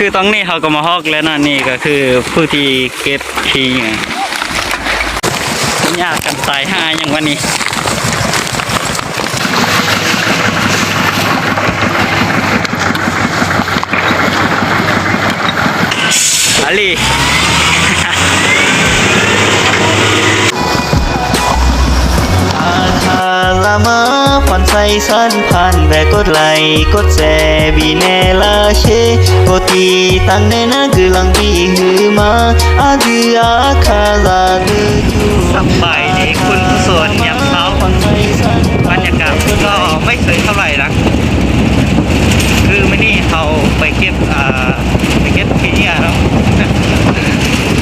คือตรงนี้เขาก็มาฮอกแล้วนะนี่ก็คือผู้ที่เก็บทีเนี่ยากกันตายห้าอย่างวันนี้อาลี ผ่อนผ่านแบกกดไหลกดแสบีแนลาเชกตีตั้งเนนะคือลังบีหือมาอาดีอาคาลาดือจูสบายดีคุณผู้สวนยามเช้า ผ่อนใสสัน บรรยากาศก็ไม่เคยเท่าไหร่นะคือไม่นี่เขาไปเก็บอ่าไปเก็บขี้เนี่ยเนาะ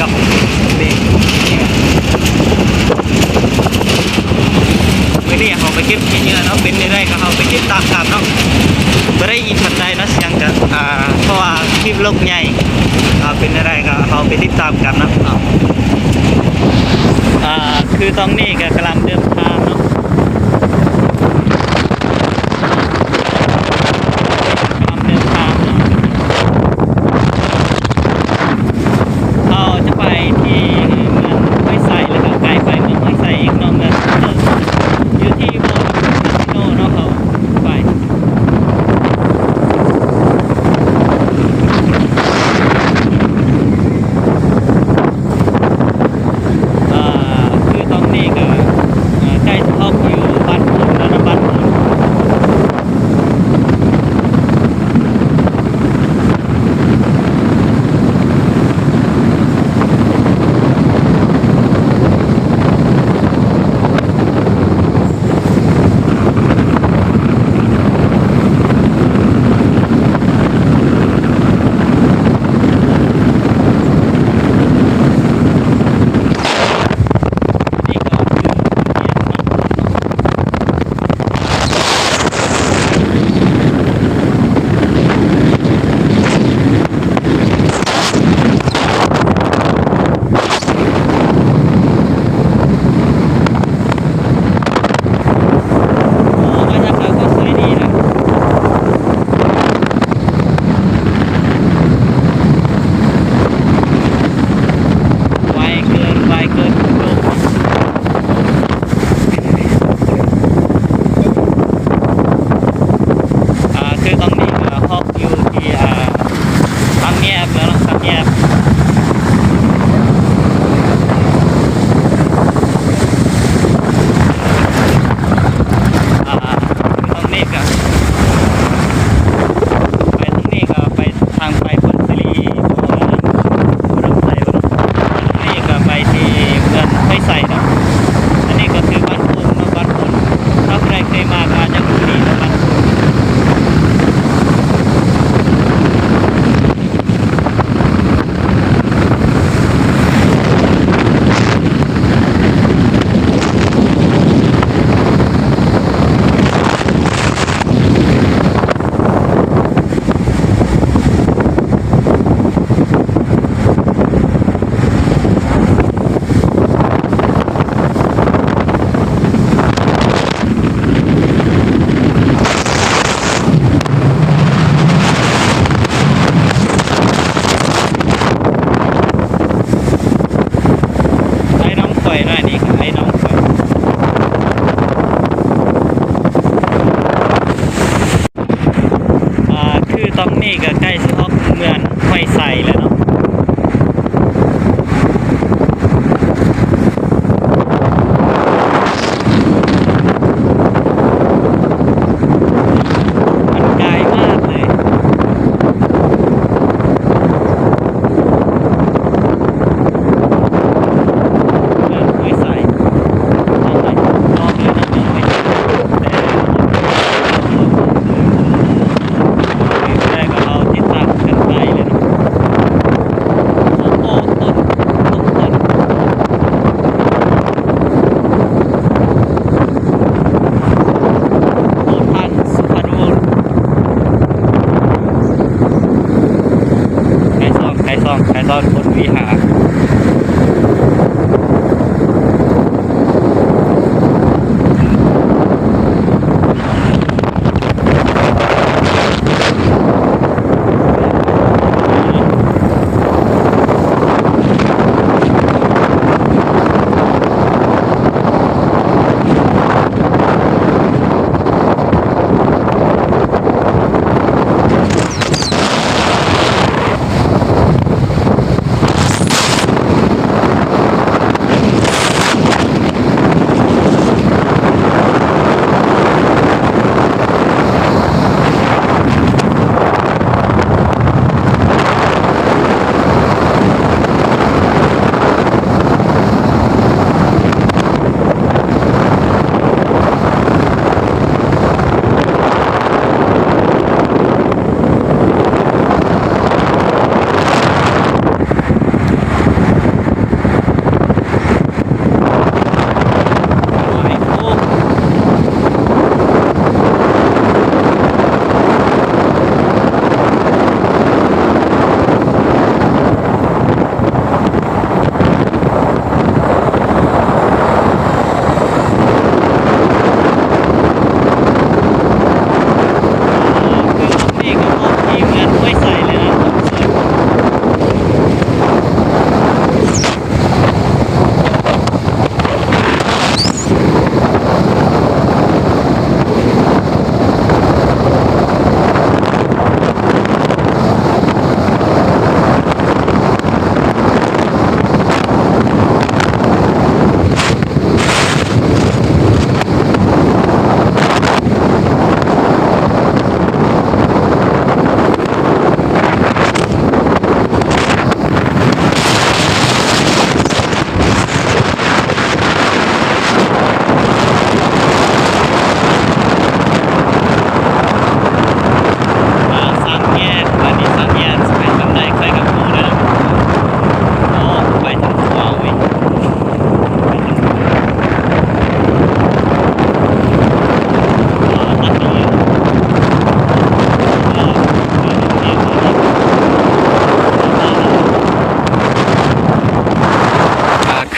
กับเด็กเนี่ยไม่นี่เขาไปเก็บขี้เนี่ยเนาะเป็นได้ก็เขาไปเก็บตามกันเนาะไม่ได้ยินชัดใจนะเสียงกันอ่าเพราะ ว่าคลิปลกใหญ่เป็นอะไรก็เขาไปติดตามกันนะครับคือตอนนี้ก็กำลังเดิน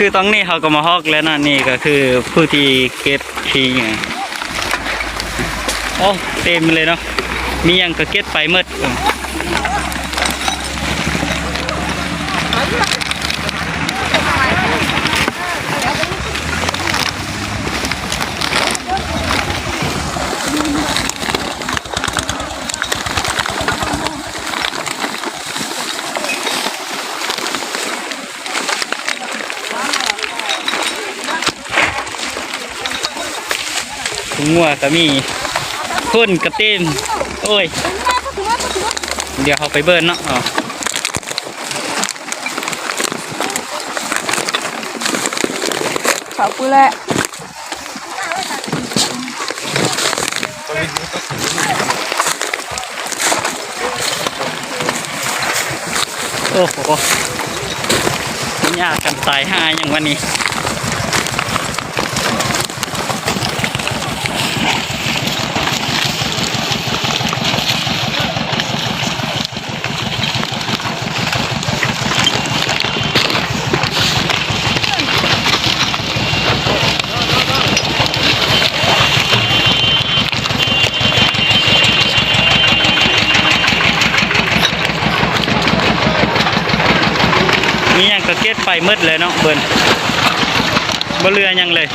คือตรงนี้เขาก็มาฮอกแล้วนะนี่ก็คือผู้ที่เก็บทีไงโอ้เต็มเลยเนาะมียังก็เก็บไปหมด ถุงงัวก็มีคนกระเต็มโอ้ย เดี๋ยวเขาไปเบิร์นเนาะอ๋อขอบคุณแหละโอ้โหยากกันตายห้าอย่างวันนี้ มีอย่างกระเก็ดไป มืดเลยเนาะเบิ่นบ่เรือยังเลย